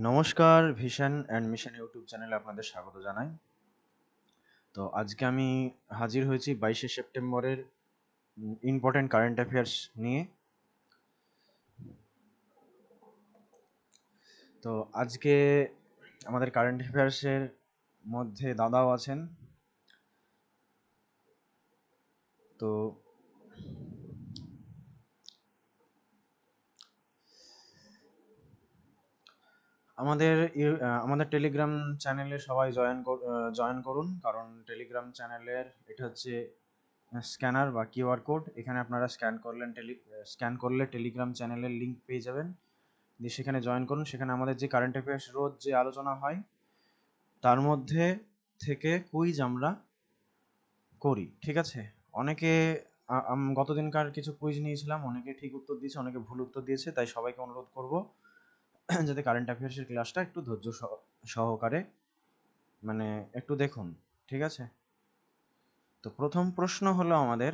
নমস্কার vision and mission YouTube চ্যানেলে আপনাদের স্বাগত জানাই। তো আজকে আমি হাজির হয়েছি বাইশে সেপ্টেম্বরের ইম্পর্ট্যান্ট কারেন্ট অ্যাফেয়ার্স নিয়ে। তো আজকে আমাদের কারেন্ট অ্যাফেয়ার্সের মধ্যে দাদাও আছেন। তো আমাদের আমাদের টেলিগ্রাম চ্যানেলে সবাই জয়েন জয়েন করুন। কারণ টেলিগ্রাম চ্যানেলের এটা হচ্ছে স্ক্যানার বা কিউআর কোড এখানে আপনারা স্ক্যান করলেন টেলি স্ক্যান করলে টেলিগ্রাম চ্যানেলের লিংক পেয়ে যাবেন। দিয়ে সেখানে জয়েন করুন। সেখানে আমাদের যে কারেন্ট অ্যাফেয়ার্স রোজ যে আলোচনা হয়, তার মধ্যে থেকে কুইজ আমরা করি। ঠিক আছে? অনেকে গতদিনকার কিছু কুইজ নিয়েছিলাম। অনেকে ঠিক উত্তর দিয়েছে, অনেকে ভুল উত্তর দিয়েছে, তাই সবাইকে অনুরোধ করব। যাতে কারেন্ট অ্যাফেয়ার্সের ক্লাসটা একটু ধৈর্য সহ- সহকারে মানে একটু দেখুন, ঠিক আছে? তো প্রথম প্রশ্ন হলো আমাদের,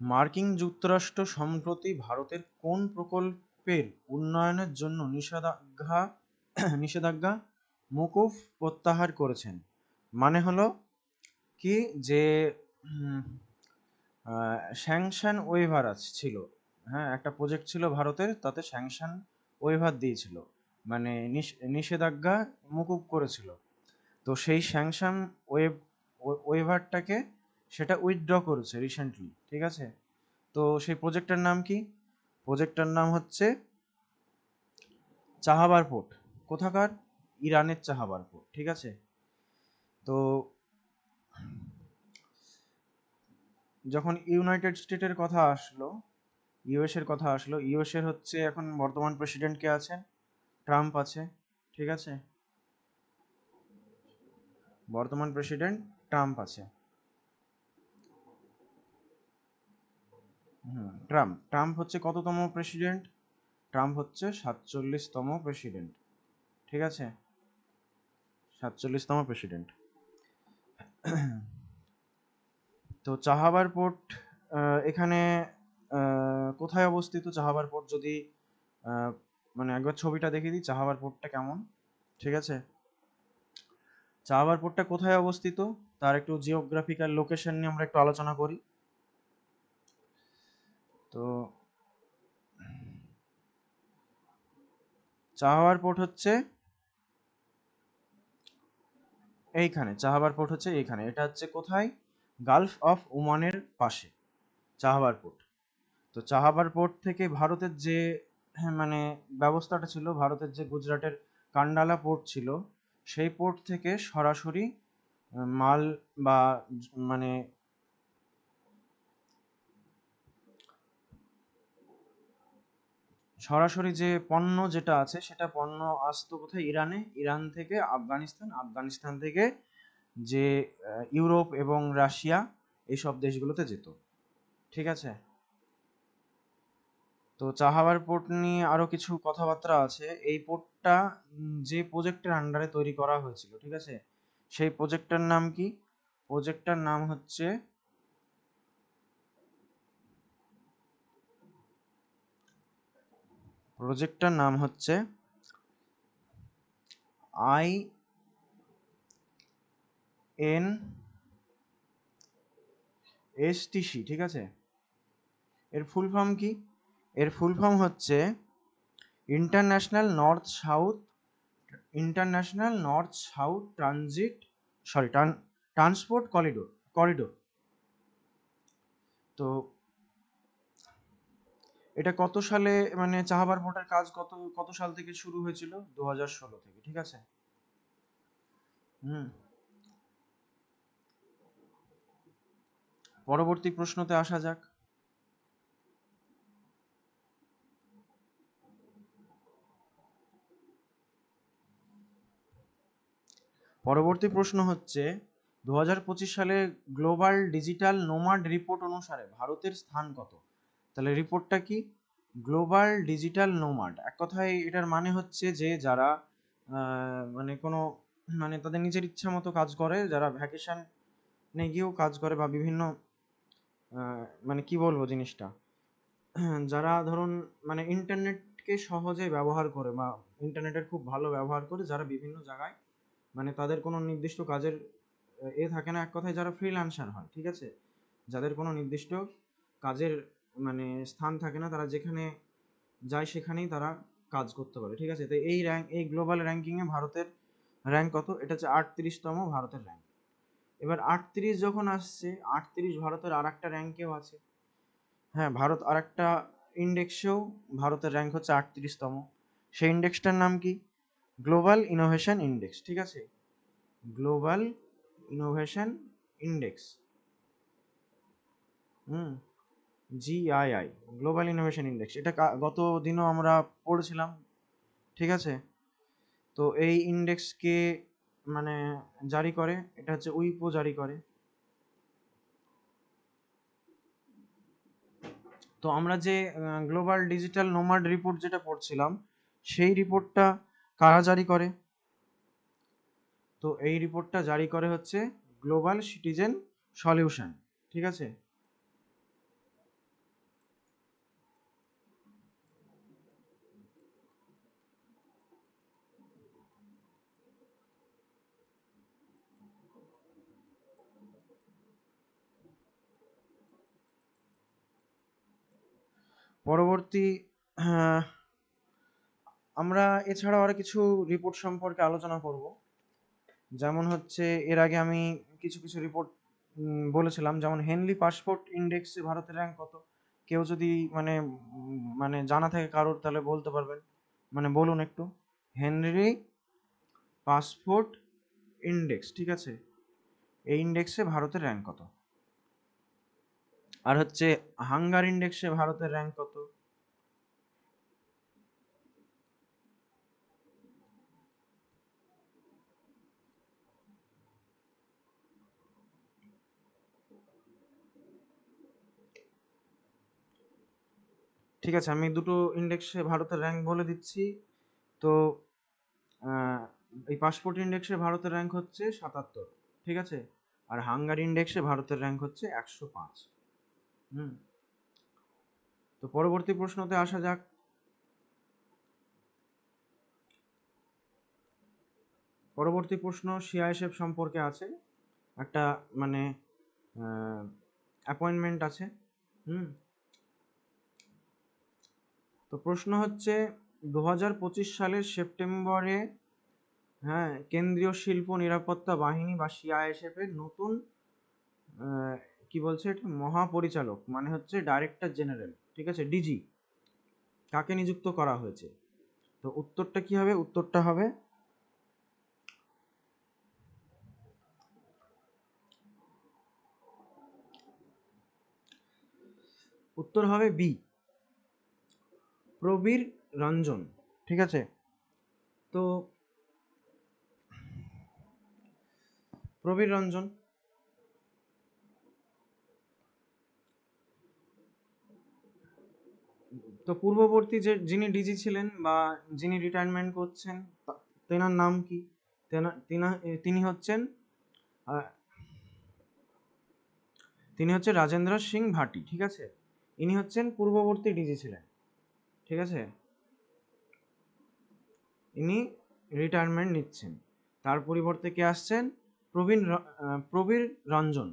মার্কিন যুক্তরাষ্ট্র সম্প্রতি ভারতের কোন প্রকল্পের উন্নয়নের জন্য নিষেধাজ্ঞা নিষেধাজ্ঞা মকুফ প্রত্যাহার করেছেন? মানে হলো কি যে স্যাংশন ওয়েভার ছিল। হ্যাঁ একটা প্রজেক্ট ছিল ভারতের, তাতে স্যাংশন ওয়েভার দিয়েছিল। মানে নিষ- নিষেধাজ্ঞা মুকুব করেছিল। তো সেই স্যাংশন ওয়েভ ওয়েভারটাকে সেটা উইথড্র করেছে রিসেন্টলি ঠিক আছে? তো সেই প্রজেক্টটার নাম কি? প্রজেক্টটার নাম হচ্ছে চাহাবার পোর্ট কোথাকার? ইরানের চাহাবার পোর্ট ঠিক আছে? তো যখন ইউনাইটেড স্টেটের কথা আসলো ইউএস এর কথা আসলো ইউএস এর হচ্ছে এখন বর্তমান প্রেসিডেন্ট কে আছেন ট্রাম্প আছে, ঠিক আছে? বর্তমান প্রেসিডেন্ট ট্রাম্প আছে। হুম, ট্রাম্প ট্রাম্প হচ্ছে কততম প্রেসিডেন্ট? ট্রাম্প হচ্ছে সাতচল্লিশতম প্রেসিডেন্ট, ঠিক আছে? সাতচল্লিশতম প্রেসিডেন্ট। তো চাহাবার পোর্ট এখানে কোথায় অবস্থিত চাহাবার পোর্ট যদি মানে একবার ছবিটা দেখিয়ে দিই, চাহাবার পোর্টটা কেমন? ঠিক আছে? চাহাবার পোর্টটা কোথায় অবস্থিত? তার একটু জিওগ্রাফিক্যাল লোকেশন নিয়ে আমরা একটু আলোচনা করি। তো, চাহাবার পোর্ট হচ্ছে এইখানে, চাহাবার পোর্ট হচ্ছে এইখানে। এটা হচ্ছে কোথায়? গালফ অফ ওমানের পাশে চাহাবার পোর্ট। তো চাহাবার পোর্ট থেকে ভারতের যে হ্যাঁ, মানে ব্যবস্থাটা ছিল ভারতের যে গুজরাটের কান্ডালা পোর্ট ছিল সেই পোর্ট থেকে সরাসরি মাল বা মানে সরাসরি যে পণ্য যেটা আছে সেটা পণ্য আসতো কোথায়? ইরানে। ইরান থেকে আফগানিস্তান। আফগানিস্তান থেকে যে ইউরোপ এবং রাশিয়া এইসব দেশগুলোতে যেত। ঠিক আছে? তো চাহাবার পোর্ট নিয়ে আরও কিছু কথাবার্তা আছে। এই পোর্টটা যে প্রজেক্টের আন্ডারে তৈরি করা হয়েছিল, ঠিক আছে? সেই প্রজেক্টটার নাম কি? প্রজেক্টটার নাম হচ্ছে প্রজেক্টটার নাম হচ্ছে আই এন এসটিসি ঠিক আছে? এর ফুল ফর্ম কি? এর ফুল ফর্ম হচ্ছে international north south, international north south transit, sorry transport corridor corridor. তো এটা কত সালে মানে চাহাবার পোর্টের কাজ কত কত সাল থেকে শুরু হয়েছিল? দু হাজার ষোলো থেকে, ঠিক আছে? হুম। পরবর্তী প্রশ্নতে আসা যাক। পরবর্তী প্রশ্ন হচ্ছে দু হাজার পঁচিশ সালে গ্লোবাল ডিজিটাল নোমাড রিপোর্ট অনুসারে ভারতের স্থান কত? তাহলে রিপোর্টটা কি? Global digital nomad. এক কথায় এটার মানে হচ্ছে যে যারা মানে কোনো মানে তাদের নিজের ইচ্ছা মতো কাজ করে, যারা ভ্যাকেশন গিয়েও কাজ করে বা বিভিন্ন মানে কি বলব জিনিসটা? যারা ধরুন মানে ইন্টারনেটকে সহজে ব্যবহার করে বা ইন্টারনেটের খুব ভালো ব্যবহার করে যারা বিভিন্ন জায়গায় মানে তাদের কোনো নির্দিষ্ট কাজের এ থাকে না, এক কথায় যারা ফ্রিল্যান্সার হয়, ঠিক আছে? যাদের কোনো নির্দিষ্ট কাজের মানে স্থান থাকে না, তারা যেখানে যায় সেখানেই তারা কাজ করতে পারে, ঠিক আছে? তো এই র্যাঙ্ক এই গ্লোবাল র্যাঙ্কিংয়ে ভারতের র্যাঙ্ক কত? এটা হচ্ছে আটত্রিশতম ভারতের র্যাঙ্ক এবার আটত্রিশ যখন আসছে, আটত্রিশ ভারতের আর একটা র্যাঙ্কেও আছে। হ্যাঁ ভারত আর একটা ইন্ডেক্সেও ভারতের র্যাঙ্ক হচ্ছে আটত্রিশতম। সেই ইন্ডেক্সটার নাম কি? গ্লোবাল ইনোভেশন ইন্ডেক্স ঠিক আছে? Global innovation index hmm GII global innovation index এটা গত দিনও আমরা পড়েছিলাম, ঠিক আছে? তো এই ইন্ডেক্সকে মানে জারি করে, এটা হচ্ছে উইপো জারি করে। তো আমরা যে গ্লোবাল ডিজিটাল নোমাড রিপোর্ট যেটা পড়ছিলাম, সেই রিপোর্টটা কারা জারি করে? তো এই রিপোর্টটা জারি করে হচ্ছে গ্লোবাল সিটিজেন সলিউশন ঠিক আছে? পরবর্তী আমরা এছাড়াও আর কিছু রিপোর্ট সম্পর্কে আলোচনা করব। যেমন হচ্ছে, এর আগে আমি কিছু কিছু রিপোর্ট বলেছিলাম। যেমন হেনলি পাসপোর্ট ইন্ডেক্সে ভারতের র্যাঙ্ক কত? কেউ যদি মানে মানে জানা থাকে কারোর, তাহলে বলতে পারবেন। মানে বলুন একটু। হেনরি পাসপোর্ট ইন্ডেক্স ঠিক আছে? এই ইন্ডেক্সে ভারতের র্যাঙ্ক কত? আর হচ্ছে হাঙ্গার ইন্ডেক্সে ভারতের র্যাঙ্ক কত? ঠিক আছে, আমি দুটো ইন্ডেক্সে ভারতের র্যাঙ্ক বলে দিচ্ছি। তো এই পাসপোর্ট ইন্ডেক্সে ভারতের র্যাঙ্ক হচ্ছে সাতাত্তর, ঠিক আছে? আর হাঙ্গার ইন্ডেক্সে ভারতের র্যাঙ্ক হচ্ছে একশো পাঁচ। হুম। তো পরবর্তী প্রশ্নতে আসা যাক। পরবর্তী প্রশ্ন সিআইএসএফ সম্পর্কে আছে। একটা মানে অ্যাপয়েন্টমেন্ট আছে। হুম। তো প্রশ্ন হচ্ছে দু হাজার পঁচিশ সালের সেপ্টেম্বরে হ্যাঁ কেন্দ্রীয় শিল্প নিরাপত্তা বাহিনী বা সিআইএসএফ এর নতুন কি বলছে এটা? মহাপরিচালক মানে হচ্ছে ডাইরেক্টর জেনারেল ঠিক আছে? ডিজি কাকে নিযুক্ত করা হয়েছে? তো উত্তরটা কি হবে? উত্তরটা হবে উত্তর হবে বি প্রবীর রঞ্জন, ঠিক আছে? তো প্রবীর রঞ্জন তো পূর্ববর্তী যে যিনি ডিজি ছিলেন বা যিনি রিটায়ারমেন্ট করছেন তেনার নাম কি? তেনা হচ্ছেন তিনি হচ্ছে রাজেন্দ্র সিং ভাটি, ঠিক আছে? ইনি হচ্ছেন পূর্ববর্তী ডিজি ছিলেন, ঠিক আছে? ইনি রিটায়ারমেন্ট নিচ্ছেন। তার পরিবর্তে কে আসছেন? প্রবীণ প্রবীর রঞ্জন।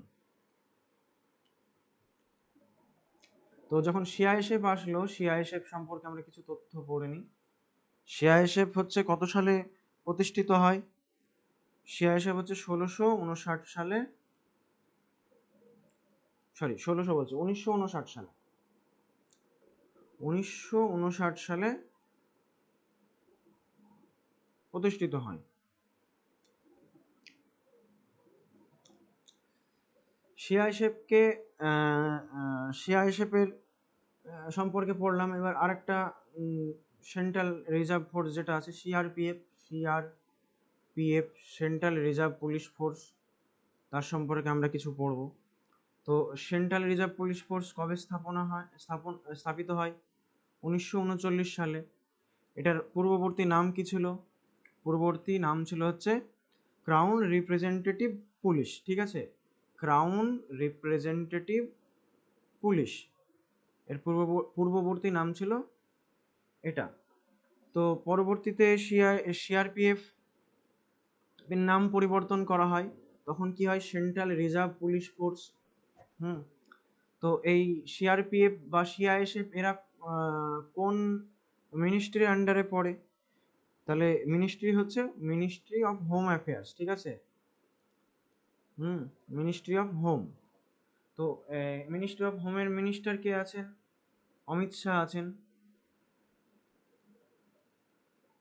তো যখন সিআইএসএফ আসলো সিআইএসএফ সম্পর্কে আমরা কিছু তথ্য পড়ে নিই। সিআইএসএফ হচ্ছে কত সালে প্রতিষ্ঠিত হয়? সিআইএসএফ হচ্ছে ষোলোশো উনষাট সালে সরি ষোলোশো বলছে, উনিশশো উনষাট সালে। উনিশশো উনষাট সালে প্রতিষ্ঠিত হয়। সিআইএসএফকে সিআইএসএফের সম্পর্কে পড়লাম। এবার আরেকটা সেন্ট্রাল রিজার্ভ ফোর্স যেটা আছে CRPF CRPF central reserve police force তার সম্পর্কে আমরা কিছু পড়ব। তো সেন্ট্রাল রিজার্ভ পুলিশ ফোর্স কবে স্থাপনা হয়, স্থাপন, স্থাপিত হয়? উনিশশো উনচল্লিশ সালে। এটার পূর্ববর্তী নাম কি ছিল? পূর্ববর্তী নাম ছিল হচ্ছে ক্রাউন রিপ্রেজেন্টেটিভ পুলিশ ঠিক আছে? ক্রাউন রিপ্রেজেন্টেটিভ পুলিশ এর পূর্ব, পূর্ববর্তী নাম ছিল এটা। তো পরবর্তীতে সিআরপিএফ এর নাম পরিবর্তন করা হয়। তখন কি হয়? Central reserve police force hmm. তো এই সিআরপিএফ বা সিআইএসএফ এরা কোন মিনিস্ট্রির আন্ডারে পড়ে? তাহলে মিনিস্ট্রি হচ্ছে মিনিস্ট্রি অফ হোম অ্যাফেয়ার্স ঠিক আছে? হুম মিনিস্ট্রি অফ হোম তো মিনিস্ট্রি অফ হোমের মিনিস্টার কে আছেন? অমিত শাহ আছেন।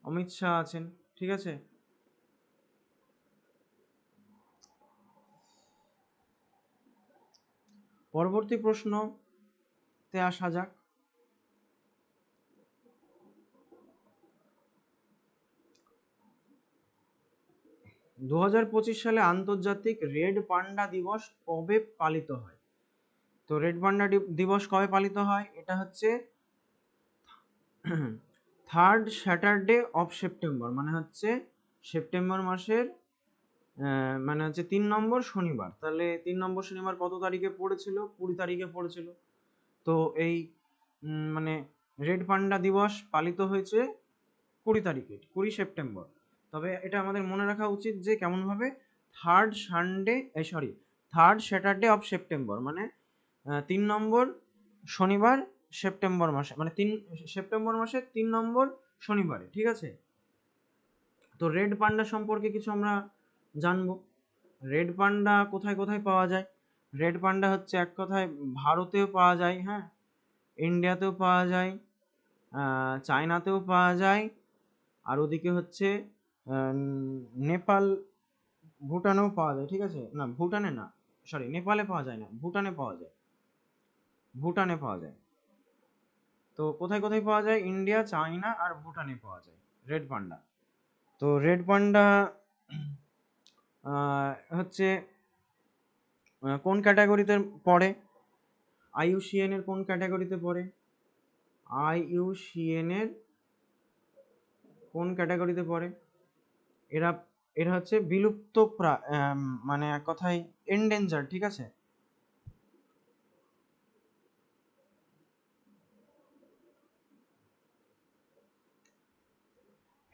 অমিত শাহ আছেন, ঠিক আছে? পরবর্তী প্রশ্নতে আসা যাক। দু হাজার পঁচিশ সালে আন্তর্জাতিক রেড পান্ডা দিবস কবে পালিত হয়? তো রেড পান্ডা দিবস কবে পালিত হয়? এটা হচ্ছে থার্ড স্যাটারডে অফ সেপ্টেম্বর মানে হচ্ছে সেপ্টেম্বর মাসের মানে হচ্ছে তিন নম্বর শনিবার। তাহলে তিন নম্বর শনিবার কত তারিখে পড়েছিল? কুড়ি তারিখে পড়েছিল। তো এই মানে রেড পান্ডা দিবস পালিত হয়েছে কুড়ি তারিখে, কুড়ি সেপ্টেম্বর তবে এটা আমাদের মনে রাখা উচিত যে কেমনভাবে third Sunday sorry third Saturday of September মানে তিন নম্বর শনিবার সেপ্টেম্বর মাসে মানে তিন সেপ্টেম্বর মাসের তিন নম্বর শনিবারে, ঠিক আছে? তো রেড পান্ডা সম্পর্কে কিছু আমরা জানব। রেড পান্ডা কোথায় কোথায় পাওয়া যায়? রেড পান্ডা হচ্ছে এক কথায় ভারতেও পাওয়া যায় হ্যাঁ? ইন্ডিয়াতেও পাওয়া যায় চায়নাতেও পাওয়া যায়, আর ওদিকে হচ্ছে নেপাল, ভুটানেও পাওয়া যায়, ঠিক আছে? না, ভুটানে না সরি নেপালে পাওয়া যায় না, ভুটানে পাওয়া যায়। ভুটানে পাওয়া যায়। তো কোথায় কোথায় পাওয়া যায়? ইন্ডিয়া, চায়না আর ভুটানে পাওয়া যায়, রেড পান্ডা। তো রেড পান্ডা হচ্ছে কোন ক্যাটাগরিতে পড়ে? আইইউসিএন এর কোন ক্যাটাগরিতে পড়ে? আইইউসিএন এর কোন ক্যাটাগরিতে পড়ে? এরা এরা হচ্ছে বিলুপ্ত মানে এক কথায় এন্ডেঞ্জার ঠিক আছে?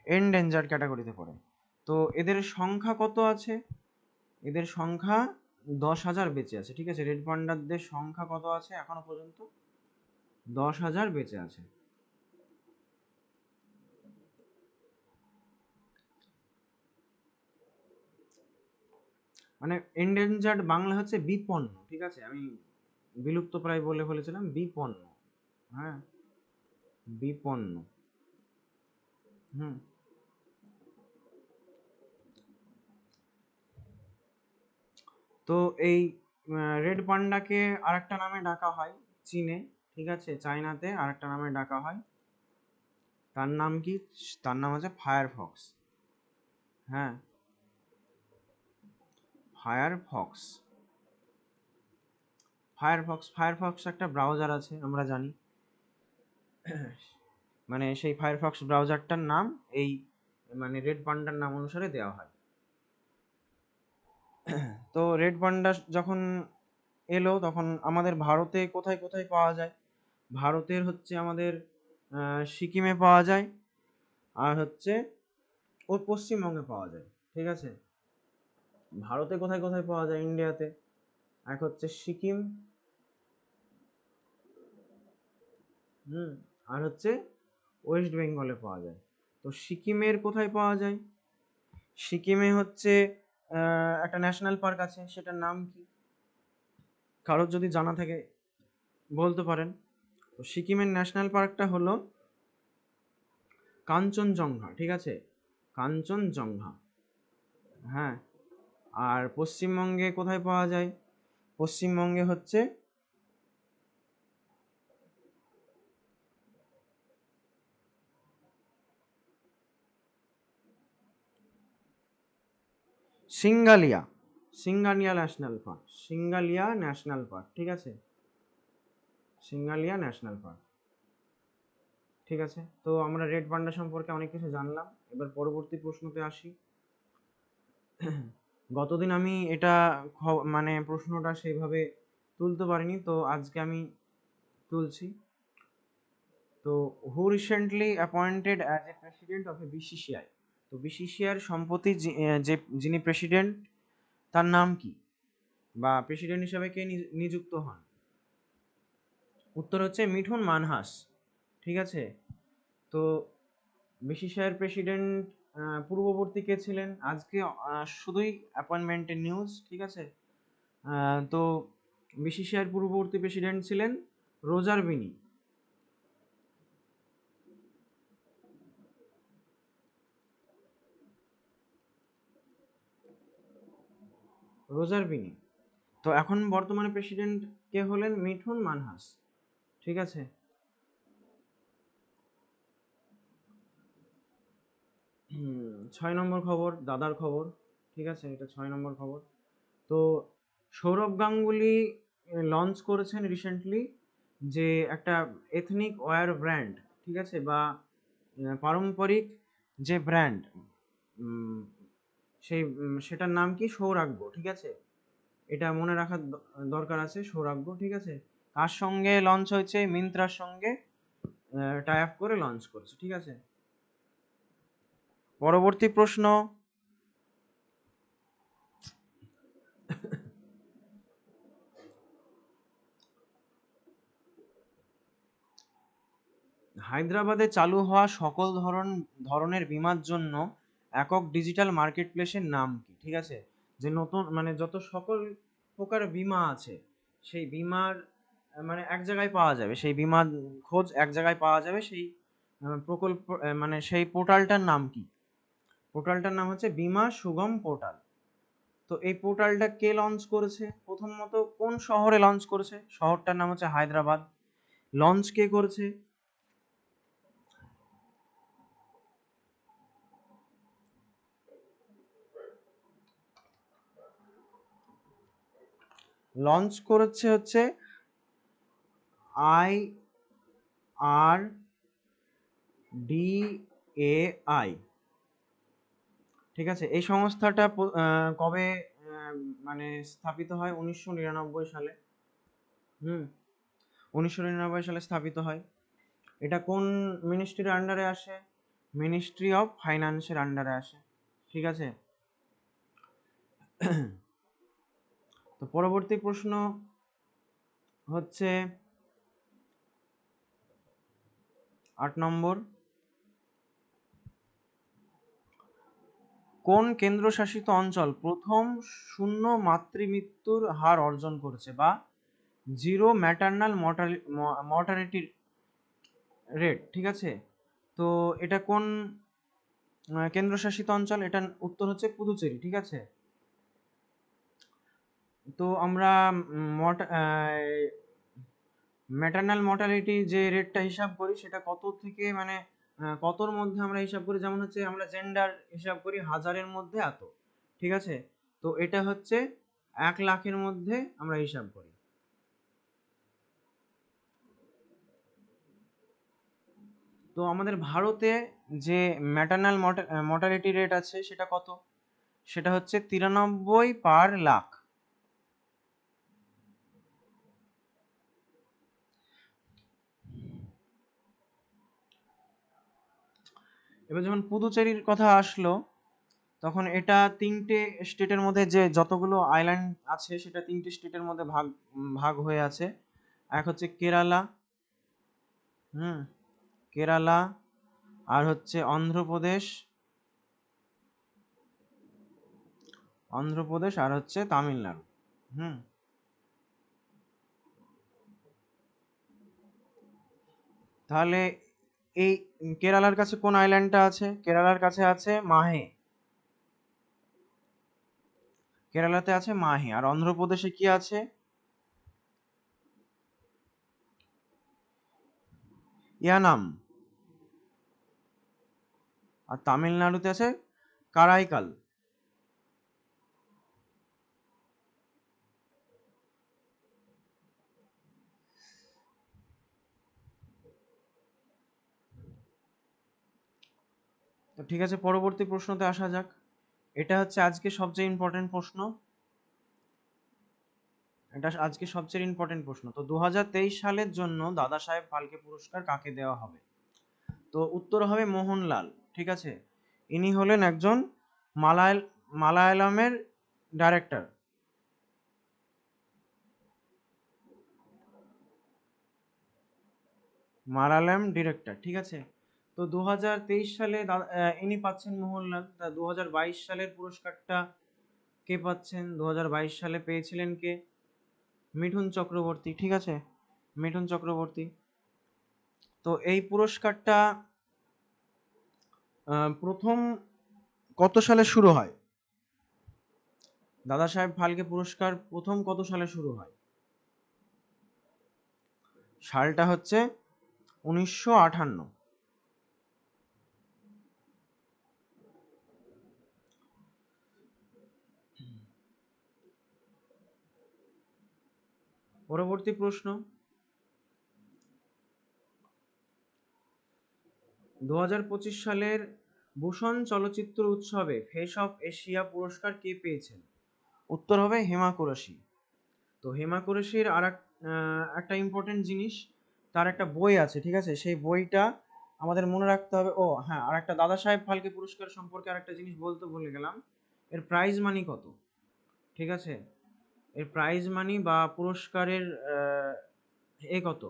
এন্ডেঞ্জার ক্যাটাগরিতে পড়ে। তো এদের সংখ্যা কত আছে? এদের সংখ্যা দশ হাজার বেঁচে আছে, ঠিক আছে? রেড পান্ডারদের সংখ্যা কত আছে এখনও পর্যন্ত? দশ হাজার বেঁচে আছে। মানে এন্ডেঞ্জার্ড বাংলা হচ্ছে বিপন্ন, ঠিক আছে? আমি বিলুপ্ত প্রায় বলে ফেলেছিলাম, বিপন্ন হ্যাঁ? বিপন্ন, হুম। তো এই রেড পান্ডাকে আরেকটা নামে ডাকা হয় চীনে, ঠিক আছে? চায়নাতে আরেকটা নামে ডাকা হয়। তার নাম কি? তার নাম হচ্ছে ফায়ারফক্স হ্যাঁ? ফায়ারফক্স। ফায়ারফক্স ফায়ারফক্স একটা ব্রাউজার আছে, আমরা জানি। মানে সেই ফায়ারফক্স ব্রাউজারটার নাম এই মানে রেড পান্ডার নাম অনুসারে দেওয়া হয়। তো রেড পান্ডা যখন এলো, তখন আমাদের ভারতে কোথায় কোথায় পাওয়া যায়? ভারতের হচ্ছে আমাদের সিকিমে পাওয়া যায়, আর হচ্ছে ও পশ্চিমবঙ্গে পাওয়া যায়, ঠিক আছে? ভারতে কোথায় কোথায় পাওয়া যায়? ইন্ডিয়াতে। এক হচ্ছে সিকিম। হুম, আর হচ্ছে ওয়েস্ট বেঙ্গলে পাওয়া যায়। তো সিকিমের কোথায় পাওয়া যায়? সিকিমে হচ্ছে একটা ন্যাশনাল পার্ক আছে, সেটার নাম কি? কারোর যদি জানা থাকে, বলতে পারেন। তো সিকিমের ন্যাশনাল পার্কটা হলো কাঞ্চনজঙ্ঘা, ঠিক আছে? কাঞ্চনজঙ্ঘা। হ্যাঁ আর পশ্চিমবঙ্গে কোথায় পাওয়া যায়? পশ্চিমবঙ্গে হচ্ছে Singalila Singalila national park, Singalila national park, ঠিক আছে? সিঙ্গালিয়া ন্যাশনাল পার্ক, ঠিক আছে? তো আমরা রেড পান্ডা সম্পর্কে অনেক কিছু জানলাম। এবার পরবর্তী প্রশ্নতে আসি। গতদিন আমি এটা মানে প্রশ্নটা সেইভাবে তুলতে পারিনি, তো আজকে আমি তুলছি। তো who recently appointed as a president of a BCCI তো বিসিসিআইয়ের সম্প্রতি যে- যে, যিনি প্রেসিডেন্ট তার নাম কি? বা প্রেসিডেন্ট হিসাবে কে নিযুক্ত হন? উত্তর হচ্ছে মিঠুন মানহাস, ঠিক আছে? তো বিসিসিআইয়ের প্রেসিডেন্ট পূর্ববর্তী কে ছিলেন? আজকে শুধুই অ্যাপয়েন্টমেন্টের নিউজ ঠিক আছে? তো বিসিসিআইয়ের পূর্ববর্তী প্রেসিডেন্ট ছিলেন রোজার বিনি। রোজার বিনি। তো এখন বর্তমানে প্রেসিডেন্ট কে হলেন মিঠুন মানহাস, ঠিক আছে? ছয় নম্বর খবর, দাদার খবর, ঠিক আছে? এটা ছয় নম্বর খবর। তো সৌরভ গাঙ্গুলি লঞ্চ করেছেন রিসেন্টলি যে একটা এথনিক ওয়্যার ব্র্যান্ড ঠিক আছে? বা পারম্পরিক যে ব্র্যান্ড সেই সেটার নাম কি? সৌরাগ্য ঠিক আছে? এটা মনে রাখার দরকার আছে সৌরাগ্য ঠিক আছে? কার সঙ্গে লঞ্চ হয়েছে? মিন্ত্রার সঙ্গে টাই আপ করে লঞ্চ করেছে, ঠিক আছে? পরবর্তী প্রশ্ন। হায়দ্রাবাদে চালু হওয়া সকল ধরন, ধরনের বীমার জন্য একক ডিজিটাল মার্কেটপ্লেসের নাম কি? ঠিক আছে? যে নতুন মানে যত সকল প্রকার বিমা আছে, সেই বিমার মানে এক জায়গায় পাওয়া যাবে, সেই বীমার খোঁজ এক জায়গায় পাওয়া যাবে, সেই প্রকল্প মানে সেই পোর্টালটার নাম কি? পোর্টালটার নাম হচ্ছে বীমা সুগম পোর্টাল। তো এই পোর্টালটা কে লঞ্চ করেছে? প্রথমত কোন শহরে লঞ্চ করেছে? শহরটার নাম হচ্ছে হায়দ্রাবাদ। লঞ্চ কে করেছে? লঞ্চ করেছে হচ্ছে I R D A I. ঠিক আছে? এই সংস্থাটা কবে মানে স্থাপিত হয়? উনিশশো নিরানব্বই সালে। হুম? উনিশশো নিরানব্বই সালে স্থাপিত হয়। এটা কোন মিনিস্ট্রির আন্ডারে আসে? মিনিস্ট্রি অফ ফাইন্যান্সের আন্ডারে আসে। ঠিক আছে? তো পরবর্তী প্রশ্ন হচ্ছে আট নম্বর। কোন কেন্দ্রশাসিত অঞ্চল প্রথম শূন্য মাতৃমৃত্যুর হার অর্জন করেছে বা জিরো ম্যাটার্নাল মর্টালিটি রেট, ঠিক আছে? তো এটা কোন কেন্দ্রশাসিত অঞ্চল? এটা উত্তর হচ্ছে পুদুচেরি, ঠিক আছে? তো আমরা ম্যাটার্নাল মর্টালিটি যে রেটটা হিসাব করি সেটা কত থেকে মানে কতর মধ্যে আমরা হিসাব করি? যেমন হচ্ছে আমরা জেন্ডার হিসাব করি হাজারের মধ্যে এত, ঠিক আছে? তো এটা হচ্ছে এক লাখের মধ্যে আমরা হিসাব করি। তো আমাদের ভারতে যে ম্যাটার্নাল মর্টালিটি রেট আছে সেটা কত? সেটা হচ্ছে তিরানব্বই পার লাখ। এবার যখন পুদুচেরির কথা আসলো, তখন এটা তিনটে স্টেটের মধ্যে যে যতগুলো আইল্যান্ড আছে, সেটা তিনটে স্টেটের মধ্যে ভাগ ভাগ হয়ে আছে। এক হচ্ছে কেরালা, হুম, কেরালা, আর হচ্ছে অন্ধ্রপ্রদেশ অন্ধ্রপ্রদেশ আর হচ্ছে তামিলনাড়ু, হুম। তাহলে এই কেরালার কাছে কোন আইল্যান্ডটা আছে? কেরালার কাছে আছে মাহে। কেরালাতে আছে মাহে। আর অন্ধ্রপ্রদেশে কি আছে? ইয়ানাম। আর তামিলনাড়ুতে আছে কারাইকাল তো ঠিক আছে, পরবর্তী প্রশ্নতে আসা যাক। এটা হচ্ছে আজকে সবচেয়ে ইম্পর্টেন্ট প্রশ্ন। এটা আজকে সবচেয়ে ইম্পর্টেন্ট প্রশ্ন। তো দুহাজার তেইশ সালের জন্য দাদা সাহেব ফালকে পুরস্কার কাকে দেওয়া হবে? তো উত্তর হবে মোহনলাল, ঠিক আছে? ইনি হলেন একজন মালায়াল, মালায়ালামের ডাইরেক্টর মালায়ালাম ডিরেক্টর ঠিক আছে? তো দু হাজার তেইশ সালে ইনি পাচ্ছেন মোহনলাল। তা দু হাজার বাইশ সালের পুরস্কারটা কে পাচ্ছেন? দু হাজার বাইশ সালে পেয়েছিলেন কে? মিঠুন চক্রবর্তী, ঠিক আছে? মিঠুন চক্রবর্তী। তো এই পুরস্কারটা প্রথম কত সালে শুরু হয়? দাদা সাহেব ফালকে পুরস্কার প্রথম কত সালে শুরু হয়? সালটা হচ্ছে উনিশশো আটান্ন পরবর্তী প্রশ্ন। দু সালের ভূষণ চলচ্চিত্র উৎসবে ফেস অফ এশিয়া পুরস্কার কে পেয়েছেন? উত্তর হবে হেমা কুরেশি। তো হেমা কুরেশির আর এক একটা ইম্পর্টেন্ট জিনিস, তার একটা বই আছে, ঠিক আছে? সেই বইটা আমাদের মনে রাখতে হবে। ও হ্যাঁ আর একটা দাদা সাহেব ফালকে পুরস্কার সম্পর্কে আর একটা জিনিস বলতে ভুলে গেলাম। এর প্রাইজ মানি কত? ঠিক আছে? এর প্রাইজ মানি বা পুরস্কারের এ কত?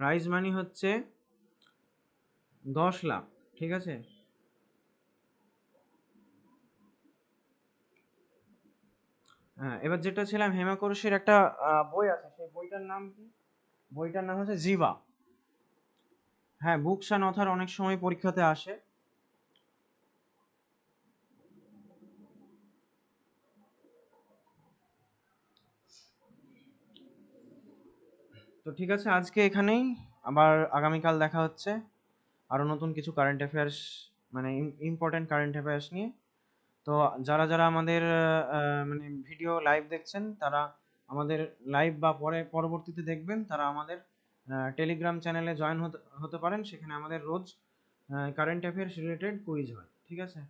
প্রাইজ মানি হচ্ছে দশ লাখ, ঠিক আছে? হ্যাঁ এবার যেটা ছিলাম হেমা হেমাকরসির একটা বই আছে, সেই বইটার নাম কি? বইটার নাম হচ্ছে জিবা হ্যাঁ বুকস অ্যান্ড অথার অনেক সময় পরীক্ষাতে আসে। তো ঠিক আছে, আজকে এখানেই। আবার আগামীকাল দেখা হচ্ছে। আরও নতুন কিছু কারেন্ট অ্যাফেয়ার্স মানে ইম্পর্টেন্ট কারেন্ট অ্যাফেয়ার্স নিয়ে। তো যারা যারা আমাদের মানে ভিডিও লাইভ দেখছেন, তারা আমাদের লাইভ বা পরে, পরবর্তীতে দেখবেন, তারা আমাদের টেলিগ্রাম চ্যানেলে জয়েন হতে হতে পারেন। সেখানে আমাদের রোজ কারেন্ট অ্যাফেয়ার্স রিলেটেড কুইজ হয়। ঠিক আছে?